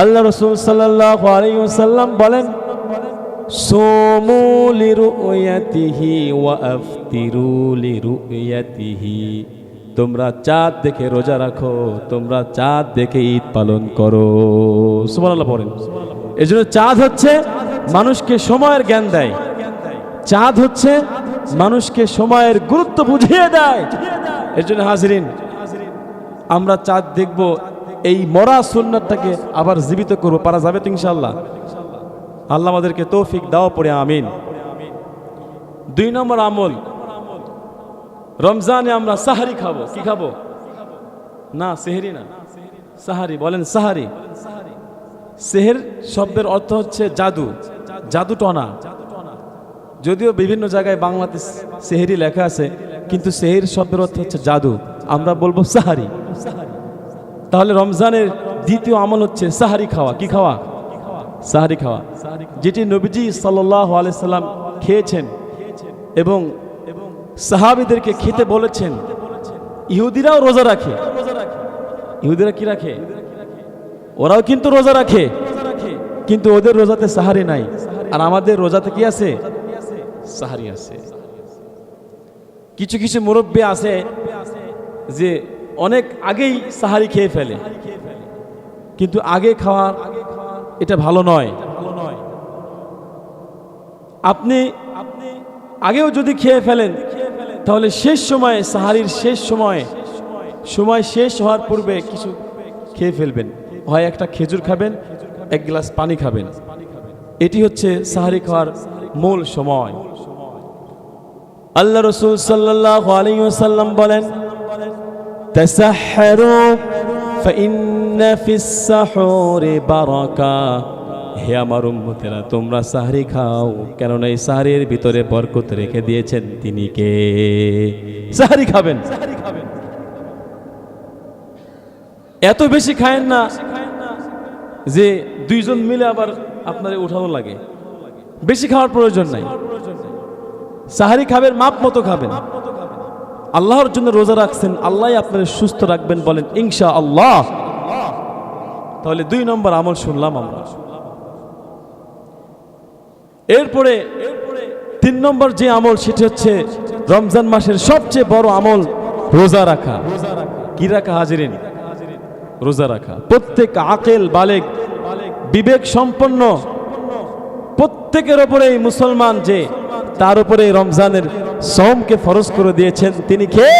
আল্লাহ রসুল আলাইসাল্লাম বলেন তোমরা চাঁদ দেখে রোজা রাখো, তোমরা চাঁদ দেখে ঈদ পালন করো। সুবহানাল্লাহ এই জন্য চাঁদ হচ্ছে মানুষকে সময়ের জ্ঞান দেয়। চাঁদ হচ্ছে মানুষকে সময়ের গুরুত্ব বুঝিয়ে দেয়। এর জন্য হাজরিন, আমরা চাঁদ দেখব এই মরা সুন্নাতটাকে আবার জীবিত করব। পারা যাবে তো ইনশাল্লাহ আল্লাহ আমাদেরকে তৌফিক দাও, পড়ে আমিন। দুই নম্বর আমল, রমজানে আমরা সাহারি খাব। কি খাব? না, সেহেরি না। সাহারি, বলেন সাহারি। সেহের শব্দের অর্থ হচ্ছে জাদু। জাদু টনা। যদিও বিভিন্ন জায়গায় বাংলাতে সেহেরি লেখা আছে, কিন্তু সেহের শব্দের অর্থ হচ্ছে জাদু। আমরা বলব সাহারি সাহারি। তাহলে রমজানের দ্বিতীয় আমল হচ্ছে সাহারি খাওয়া। কি খাওয়া? সাহারি খাওয়া। যেটি নবীজি সাল্লাহ আলাইসাল্লাম খেয়েছেন এবং সাহাবিদেরকে খেতে বলেছেন। ইহুদিরাও রোজা রাখে। ইহুদিরা কি রাখে? ওরাও কিন্তু রোজা রাখে। কিন্তু ওদের রোজাতে সাহারি নাই। আর আমাদের রোজাতে কি আছে? সাহারি আছে। কিছু কিছু মুরব্বী আছে যে অনেক আগেই সাহারি খেয়ে ফেলে। কিন্তু আগে খাওয়ার এটা ভালো নয়। আপনি আগেও যদি খেয়ে ফেলেন, তাহলে শেষ সময়ে, সাহারির শেষ সময়ে, সময় শেষ হওয়ার পূর্বে কিছু খেয়ে ফেলবেন। হয় একটা খেজুর খাবেন, এক গ্লাস পানি খাবেন। এটি হচ্ছে সাহারি খাওয়ার মূল সময়। আল্লাহ রসুল সাল্লাহ আলাইসাল্লাম বলেন তাসাহহারু ফাইন্না ফিস সাহুরি বারাকা হে আমার উম্মতেরা, তোমরা সাহরি খাও। কেননা এই সাহরির ভিতরে বরকত রেখে দিয়েছেন তিনি কে? সাহরি খাবেন। এত বেশি খায়েন না যে দুইজন মিলে আবার আপনার উঠানো লাগে। বেশি খাওয়ার প্রয়োজন নাই। সাহারি খাবেন, মাপ মতো খাবেন। আল্লাহর জন্য রোজা রাখছেন আল্লাহ আপনার সুস্থ রাখবেন বলেন ইনশা আল্লাহ তাহলে দুই নম্বর আমল শুনলাম আমরা। এরপরে তিন নম্বর যে আমল, সেটি হচ্ছে রমজান মাসের সবচেয়ে বড় আমল, রোজা রাখা। কি রাখা, হাজিরিন? রোজা রাখা। প্রত্যেক আকেল, বালেক, বিবেক সম্পন্ন, প্রত্যেকের ওপরে এই মুসলমান যে তার উপরে রমজানের সোমকে ফরজ করে দিয়েছেন। তিনি কে?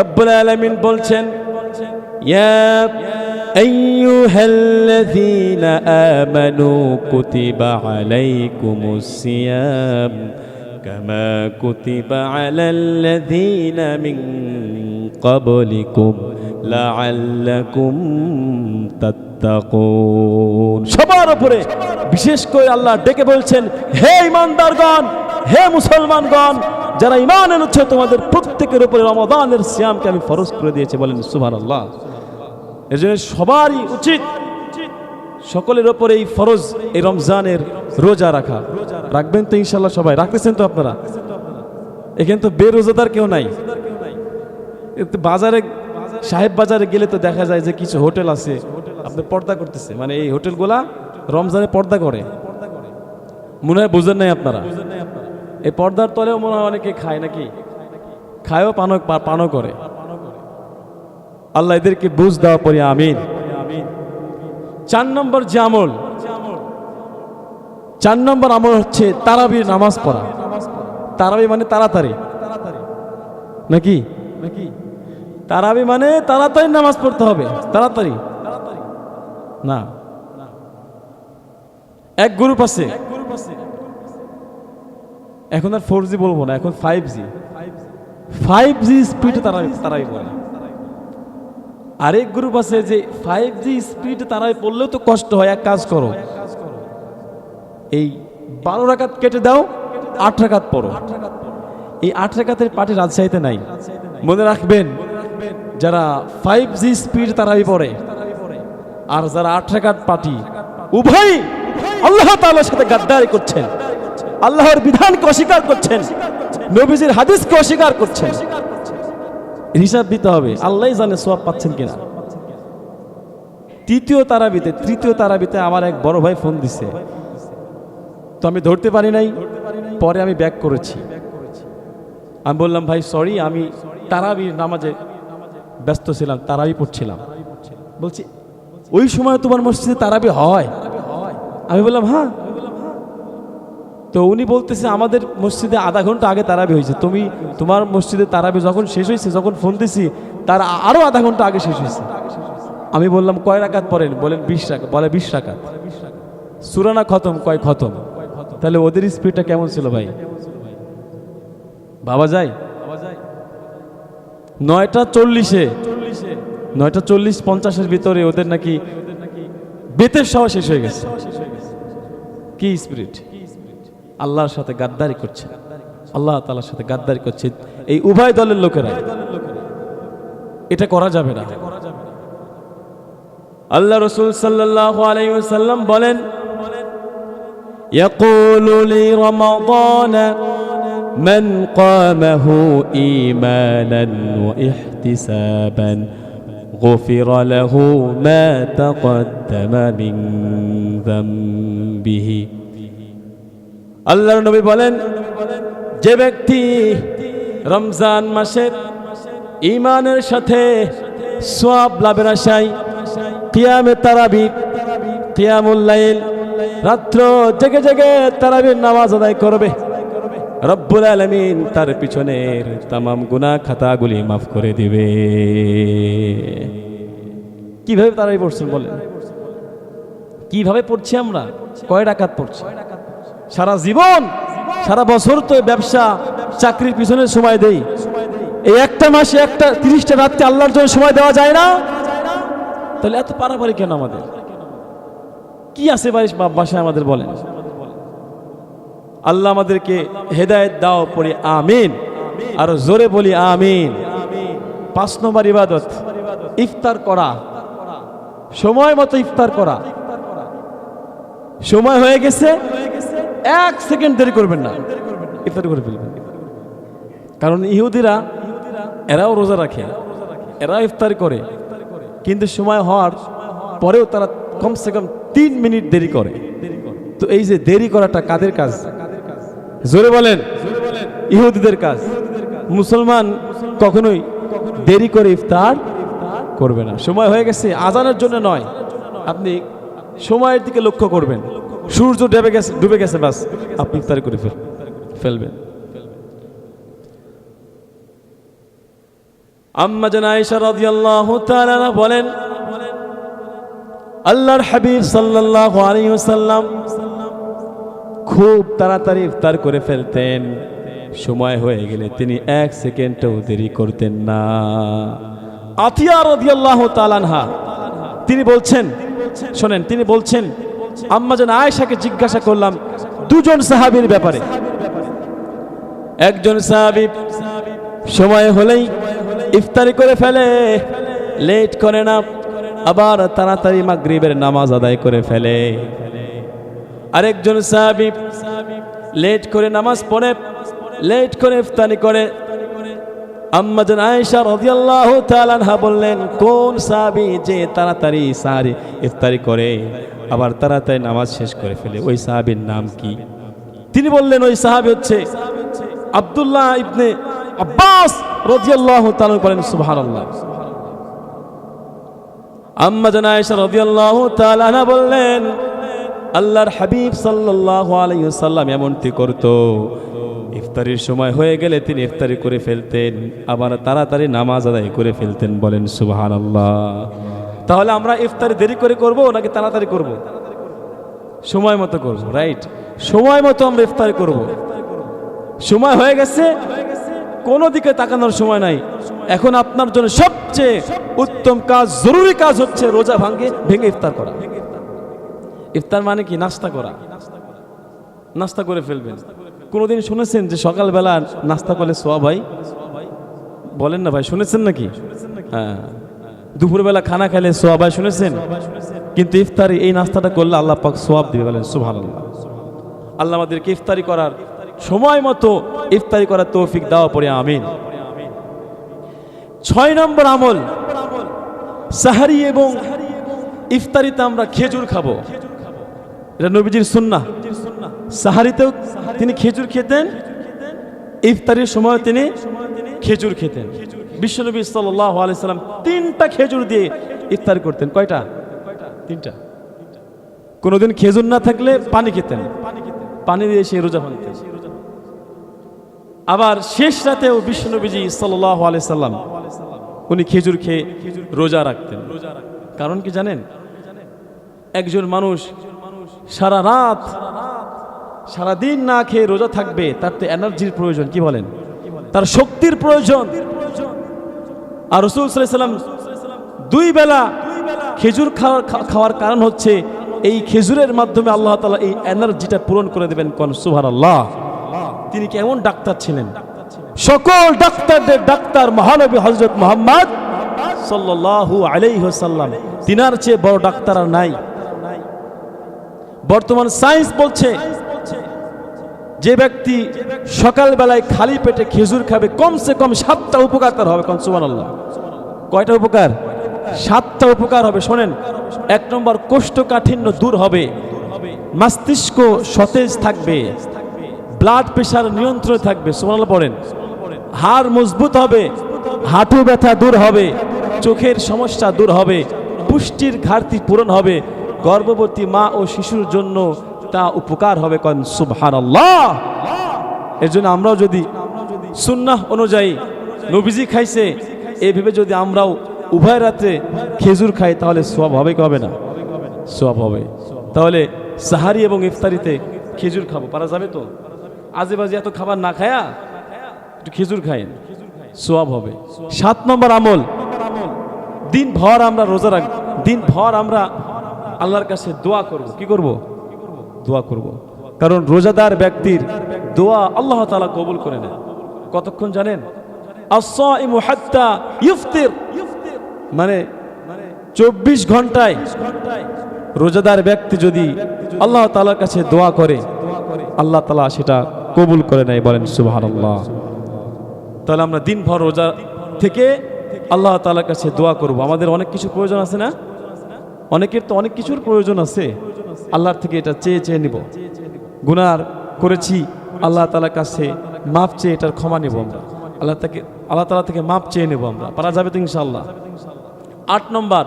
রব্বুল আলামিন বলছেন, ইয়া আইয়ুহাল্লাযীনা আমানু কুতিবা আলাইকুমুস সিয়াম কামা কুতিবা আলাল্লাযীনা মিন ক্বাবলিকুম লাআল্লাকুম তাত্তাকুন। সবার উপরে বিশেষ করে আল্লাহ ডেকে বলছেন, হে ইমানদারগণ হে মুসলমানগণ, যারা ইমান এনেছে, তোমাদের প্রত্যেকের উপরে রমাদানের সিয়ামকে আমি ফরজ করে দিয়েছি। বলেন সুভান আল্লাহ এর জন্য সবারই উচিত সকলের ওপরে এই ফরজ, এই রমজানের রোজা রাখা। রাখবেন তো ইনশাল্লাহ সবাই। রাখতেছেন তো আপনারা? এখানে তো বেরোজাদার কেউ নাই। বাজারে, সাহেব বাজারে গেলে তো দেখা যায় যে কিছু হোটেল আছে। আপনি পর্দা করতেছে মানে এই হোটেলগুলা রমজানে পর্দা করে। মনে হয় বুঝেন নাই আপনারা? এই পর্দার তলেও মনে হয় অনেকে খায় নাকি? খায়ও পানও পা- পানও করে। আল্লাহ এদেরকে বুঝ দেওয়া পরে আমিন। চার নম্বর যে আমল, চার নম্বর আমল হচ্ছে তারাবির নামাজ পড়া। তারাবি মানে তাড়াতাড়ি। নাকি নাকি? তারাবি মানে তাড়াতাড়ি নামাজ পড়তে হবে। তাড়াতাড়ি। না। এক গ্রুপ আছে। এখন আর ফোর জি বলব না, এখন ফাইভ জি ফাইভ জি স্পিডে তারাবি তারাবি পড়ে আরেক গ্রুপ আছে যে ফাইভ জি স্পিড তারাই পড়লেও তো কষ্ট হয়, এক কাজ করো। এই বারো রাকাত কেটে দাও, আট রাকাত পড়ো। এই আট রাকাতের পার্টি রাজশাহীতে নাই। মনে রাখবেন, যারা ফাইভ জি স্পিড তারাই পড়ে, আর যারা আট রাকাত পার্টি উভয় আল্লাহ তাআলার সাথে গাদ্দারি করছেন। আল্লাহর বিধানকে অস্বীকার করছেন। নবীজির হাদিসকে অস্বীকার করছেন। হিসাব দিতে হবে আল্লাহ জানে সোয়াব পাচ্ছেন কিনা। তৃতীয় তারাবিতে তৃতীয় তারাবিতে আমার এক বড় ভাই ফোন দিছে। তো আমি ধরতে পারি নাই, পরে আমি ব্যাক করেছি। আমি বললাম, ভাই সরি আমি তারাবির নামাজে ব্যস্ত ছিলাম, তারাবি পড়ছিলাম। বলছি, ওই সময় তোমার মসজিদে তারাবি হয়? আমি বললাম হ্যাঁ। তো উনি বলতেছে, আমাদের মসজিদে আধা ঘণ্টা আগে তারাবি হয়েছে। তুমি তোমার মসজিদে তারাবি যখন শেষ হয়েছে, যখন ফোন দিছি, তার আরও আধা ঘণ্টা আগে শেষ হয়েছে। আমি বললাম, কয় রাকাত পড়েন? বলেন, বিশ রাকাত বলে বিশ রাকাত। সুরানা খতম? কয় খতম? তাহলে ওদের স্পিডটা কেমন ছিল ভাই? বাবা যায়? নয়টা চল্লিশে। নয়টা চল্লিশ পঞ্চাশের ভিতরে ওদের নাকি বেতের সহ শেষ হয়ে গেছে। কি স্পিরিট আল্লাহর সাথে গাদ্দারি করছে আল্লাহ তালার সাথে গাদ্দারি করছে এই উভয় দলের লোকেরা এটা করা যাবে না আল্লাহ রসুল সাল্লাহ আলাইসাল্লাম বলেন يقول لي رمضان من قامه إيمانا واحتسابا غفر له ما تقدم من ذنبه আল্লাহর নবী বলেন যে ব্যক্তি রমজান মাসের ইমানের সাথে সোয়াব লাভের আশায় কিয়ামে তারাবি কিয়ামুল্লাইল রাত্র জেগে জেগে তারাবির নামাজ আদায় করবে রব্বুল আলমিন তার পিছনের তামাম গুনাহ খাতাগুলি মাফ করে দিবে। কীভাবে তারাই পড়ছেন বলেন? কীভাবে পড়ছি আমরা? কয় ডাকাত পড়ছি? সারা জীবন? সারা বছর তো ব্যবসা, চাকরির পিছনে সময় দেই। এই একটা মাসে একটা, তিরিশটা রাত্রে আল্লাহর জন্য সময় দেওয়া যায় না? তাহলে এত পারাপারি কেন আমাদের? কি আছে বাড়ি বাসায় আমাদের বলেন? আল্লাহ আমাদেরকে হেদায়েত দাও পড়ি, আমিন। আর জোরে বলি, আমিন। পাঁচ নম্বর ইবাদত, ইফতার করা। সময় মতো ইফতার করা। সময় হয়ে গেছে, এক সেকেন্ড দেরি করবেন না। ইফতার করে ফেলবেন। কারণ ইহুদিরা, এরাও রোজা রাখে এরা ইফতার করে। কিন্তু সময় হওয়ার পরেও তারা কমসে কম তিন মিনিট দেরি করে। তো এই যে দেরি করাটা কাদের কাজ? জোরে বলেন। ইহুদিদের কাজ। মুসলমান কখনোই দেরি করে ইফতার করবে না। সময় হয়ে গেছে আজানের জন্য নয়। আপনি সময়ের দিকে লক্ষ্য করবেন। সূর্য ডুবে গেছে ডুবে গেছে বাস। আপনি ইফতার করে ফেল ফেলবেন। আম্মা জান আয়েশা রাদিয়াল্লাহু তাআলা বলেন আল্লাহর হাবিব সাল্লাল্লাহু আলাইহি ওয়াসাল্লাম খুব তাড়াতাড়ি ইফতার করে ফেলতেন। সময় হয়ে গেলে তিনি এক সেকেন্ডও দেরি করতেন না। আতিয়া রাদিয়াল্লাহু তাআলা আনহা, তিনি বলছেন, শোনেন, তিনি বলছেন, আম্মা যেন আয়েশাকে জিজ্ঞাসা করলাম, দুজন সাহাবীর ব্যাপারে। একজন সাহাবী সময় হলেই ইফতারি করে ফেলে, লেট করে না, আবার তাড়াতাড়ি মাগরিবের নামাজ আদায় করে ফেলে। আরেকজন সাহাবী লেট করে নামাজ পড়ে, লেট করে ইফতারি করে। আম্মাজান আয়েশা রাদিয়াল্লাহু তাআলা আনহা বললেন, কোন সাহাবী যে তাড়াতাড়ি সাহারি ইফতারি করে, আবার তাড়াতাড়ি নামাজ শেষ করে ফেলে? ওই সাহাবীর নাম কি? তিনি বললেন, ওই সাহাবী হচ্ছে আব্দুল্লাহ ইবনে আব্বাস রাদিয়াল্লাহু তাআলা বলেন, সুবহানাল্লাহ। আম্মা জান আয়েশা রাদিয়াল্লাহু তাআলা আনহা বললেন আল্লাহর হাবিব সাল্লাল্লাহু আলাইহি ওয়াসাল্লাম এমনটি করতো। ইফতারির সময় হয়ে গেলে তিনি ইফতারি করে ফেলতেন, আবার তাড়াতাড়ি নামাজ আদায় করে ফেলতেন বলেন, সুবহানাল্লাহ। তাহলে আমরা ইফতারি দেরি করে করব নাকি তাড়াতাড়ি করব? সময় মতো করব রাইট সময় মতো আমরা ইফতারি করব। সময় হয়ে গেছে, কোনো দিকে তাকানোর সময় নাই। এখন আপনার জন্য সবচেয়ে উত্তম কাজ, জরুরি কাজ হচ্ছে রোজা ভাঙ্গে, ভেঙে ইফতার করা। ইফতার মানে কি? নাস্তা করা। নাস্তা করে ফেলবেন। কোনোদিন শুনেছেন যে সকালবেলা নাস্তা করলে সোয়া ভাই বলেন না ভাই, শুনেছেন নাকি? হ্যাঁ। দুপুরবেলা খানা খেলে সোয়া ভাই শুনেছেন? কিন্তু ইফতারি, এই নাস্তাটা করলে আল্লাহ পাক সোয়াব দিবে বলেন সুভান আল্লাহ আমাদেরকে ইফতারি করার সময় মতো ইফতারি করার তৌফিক দেওয়া পড়ে, আমিন। ছয় নম্বর আমল, সাহারি এবং ইফতারিতে আমরা খেজুর খাব। এটা নবীজির সুন্নাহ। সাহারিতেও তিনি খেজুর খেতেন, ইফতারির সময় তিনি খেজুর খেতেন। বিশ্বনবী সাল্লাহ আলাইসাল্লাম তিনটা খেজুর দিয়ে ইফতার করতেন। কয়টা? তিনটা। কোনোদিন খেজুর না থাকলে পানি খেতেন। পানি দিয়ে সেই রোজা ভাঙতেন আবার শেষ রাতেও বিশ্বনবীজি সাল্লাহ আলাইসাল্লাম উনি খেজুর খেয়ে রোজা রাখতেন। কারণ কি জানেন? একজন মানুষ সারা রাত, সারা দিন না খেয়ে রোজা থাকবে, তার তো এনার্জির প্রয়োজন, কি বলেন? তার শক্তির প্রয়োজন। আর রসুল সাল্লাম দুই বেলা খেজুর খাওয়ার কারণ হচ্ছে এই খেজুরের মাধ্যমে আল্লাহ তালা এই এনার্জিটা পূরণ করে দেবেন কোন? সুভার আল্লাহ তিনি কেমন ডাক্তার ছিলেন? সকল ডাক্তারদের ডাক্তার মহানবী হজরত মোহাম্মদ সাল্লাল্লাহু আলাইহি ওয়াসাল্লাম, তিনার চেয়ে বড় ডাক্তার আর নাই। বর্তমান সায়েন্স বলছে যে ব্যক্তি সকালবেলায় খালি পেটে খেজুর খাবে, কমসে কম সাতটা উপকার তার হবে কোন সুবহানাল্লাহ। কয়টা উপকার? সাতটা উপকার হবে, শোনেন। এক নম্বর, কোষ্ঠকাঠিন্য দূর হবে। মস্তিষ্ক সতেজ থাকবে। ব্লাড প্রেশার নিয়ন্ত্রণে থাকবে, সুবহানাল্লাহ পড়েন। হাড় মজবুত হবে, হাঁটু ব্যথা দূর হবে, চোখের সমস্যা দূর হবে, পুষ্টির ঘাটতি পূরণ হবে গর্ভবতী মা ও শিশুর জন্য তা উপকার হবে কন সুবহানাল্লাহ। এর জন্য আমরাও যদি সুন্নাহ অনুযায়ী নবীজি খাইছে এভাবে যদি আমরাও উভয় রাতে খেজুর খাই, তাহলে সব হবে কি হবে না? সব হবে। তাহলে সাহারি এবং ইফতারিতে খেজুর খাব। পারা যাবে তো? আজে বাজে এত খাবার না খায়া একটু খেজুর খাইন সোয়াব হবে। সাত নম্বর আমল। দিন ভর আমরা রোজা রাখ দিন ভর আমরা আল্লাহর কাছে দোয়া করব। কি করব? দোয়া করব। কারণ রোজাদার ব্যক্তির দোয়া আল্লাহ তাআলা কবুল করে নেন কতক্ষণ জানেন? মানে চব্বিশ ঘন্টায় রোজাদার ব্যক্তি যদি আল্লাহ তালার কাছে দোয়া করে, আল্লাহ তালা সেটা কবুল করে নেয় বলেন সুবহানাল্লাহ। তাহলে আমরা দিনভর রোজা থেকে আল্লাহ তালার কাছে দোয়া করব। আমাদের অনেক কিছু প্রয়োজন আছে না? অনেকের তো অনেক কিছুর প্রয়োজন আছে। আল্লাহর থেকে এটা চেয়ে চেয়ে নিব। গুনার করেছি, আল্লাহ তাআলার কাছে মাপ চেয়ে এটার ক্ষমা নেব আমরা। আল্লাহ থেকে আল্লাহ তাআলা থেকে মাপ চেয়ে নেব আমরা। পারা যাবে তো ইনশাআল্লাহ। আট নম্বর,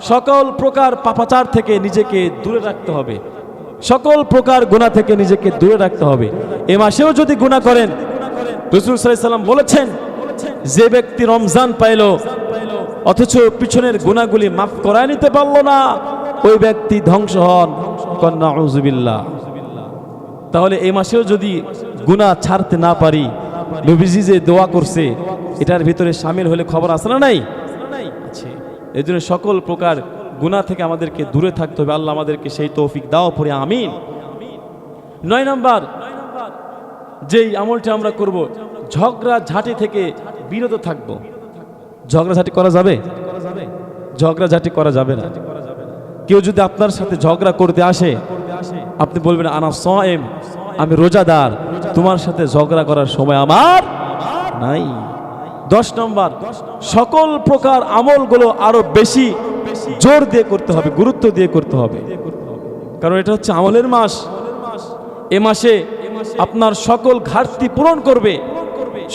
সকল প্রকার পাপাচার থেকে নিজেকে দূরে রাখতে হবে। সকল প্রকার গুণা থেকে নিজেকে দূরে রাখতে হবে। এ মাসেও যদি গুণা করেন, রসুল সাল্লাম বলেছেন, যে ব্যক্তি রমজান পাইল অথচ পিছনের গুণাগুলি মাফ করায় নিতে পারল না। ওই ব্যক্তি ধ্বংস হন। কন্যা উজুবিল্লাহ তাহলে এই মাসেও যদি গুণা ছাড়তে না পারি, নবীজি যে দোয়া করছে, এটার ভিতরে সামিল হলে খবর আছে না নাই? এই জন্য সকল প্রকার গুণা থেকে আমাদেরকে দূরে থাকতে হবে। আল্লাহ আমাদেরকে সেই তৌফিক দাও, পরে আমিন। নয় নম্বর, যেই আমলটা আমরা করব, ঝগড়া ঝাঁটি থেকে বিরত থাকব। ঝগড়া ঝাঁটি করা যাবে? ঝগড়া ঝাঁটি করা যাবে না। কেউ যদি আপনার সাথে ঝগড়া করতে আসে, আপনি বলবেন, আনা সয়েম, আমি রোজাদার। তোমার সাথে ঝগড়া করার সময় আমার নাই। দশ নম্বর, সকল প্রকার আমলগুলো আরও বেশি জোর দিয়ে করতে হবে, গুরুত্ব দিয়ে করতে হবে। কারণ এটা হচ্ছে আমলের মাস। এ মাসে আপনার সকল ঘাটতি পূরণ করবে।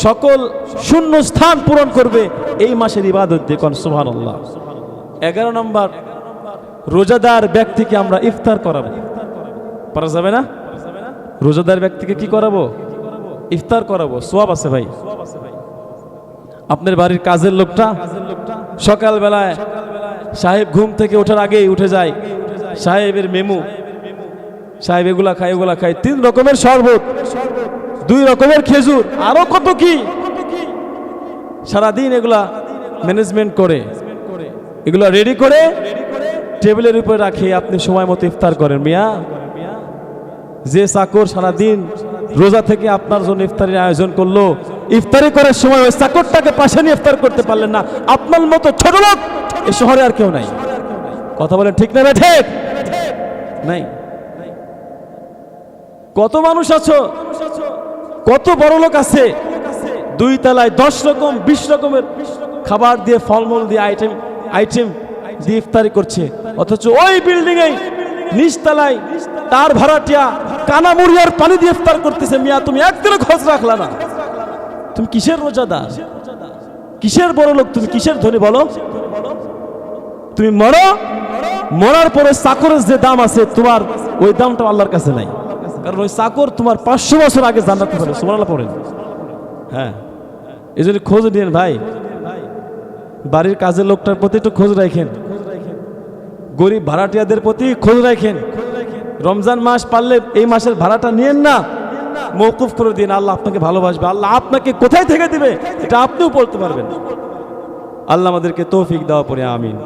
সকল শূন্য স্থান পূরণ করবে এই মাসের ইবাদত দিয়ে কোন সুহান আল্লাহ এগারো নম্বর, রোজাদার ব্যক্তিকে আমরা ইফতার করাবো। পারা যাবে না? রোজাদার ব্যক্তিকে কি করাবো? ইফতার করাবো। সোয়াব আছে ভাই। আপনার বাড়ির কাজের লোকটা সকালবেলায় সাহেব ঘুম থেকে ওঠার আগেই উঠে যায়। সাহেবের মেমু। সাহেব এগুলা খায় এগুলা খায়। তিন রকমের শরবত। দুই রকমের খেজুর। আরও কত কি? সারাদিন এগুলা ম্যানেজমেন্ট করে। এগুলো রেডি করে টেবিলের উপরে রাখে, আপনি সময় মতো ইফতার করেন। মিয়া, যে চাকর সারাদিন রোজা থেকে আপনার জন্য ইফতারির আয়োজন করল, ইফতারি করার সময় ওই চাকরটাকে পাশে নিয়ে ইফতার করতে পারলেন না। আপনার মতো ছোট লোক এ শহরে আর কেউ নাই। কথা বলেন ঠিক না ঠিক নাই। কত মানুষ আছো? কত বড় লোক আছে? দুই তলায় দশ রকম, বিশ রকমের খাবার দিয়ে ফলমূল দিয়ে আইটেম আইটেম দিয়ে ইফতারি করছে। অথচ ওই বিল্ডিং এ নিচতলায় তার ভাড়াটিয়া কানামুড়িয়ার পানি দিয়ে ইফতার করতেছে। মিয়া, তুমি একদিনও খোঁজ রাখলা না। তুমি কিসের রোজাদার? কিসের বড় লোক? তুমি কিসের ধনী বলো? তুমি মরো? মরার পরে চাকরের যে দাম আছে, তোমার ওই দামটা আল্লাহর কাছে নাই। কারণ ওই চাকর তোমার পাঁচশো বছর আগে জান্নাতে পারে সুবহানাল্লাহ পড়েন। হ্যাঁ। এই জন্য খোঁজ নিন ভাই। বাড়ির কাজের লোকটার প্রতি একটু খোঁজ রাখেন। গরিব ভাড়াটিয়াদের প্রতি খোঁজ রাখেন। রমজান মাস পারলে এই মাসের ভাড়াটা নিয়েন না। মৌকুফ করে দিন, আল্লাহ আপনাকে ভালোবাসবে। আল্লাহ আপনাকে কোথায় থেকে দিবে? এটা আপনিও বলতে পারবেন। আল্লাহ আমাদেরকে তৌফিক দেওয়া পরে আমিন।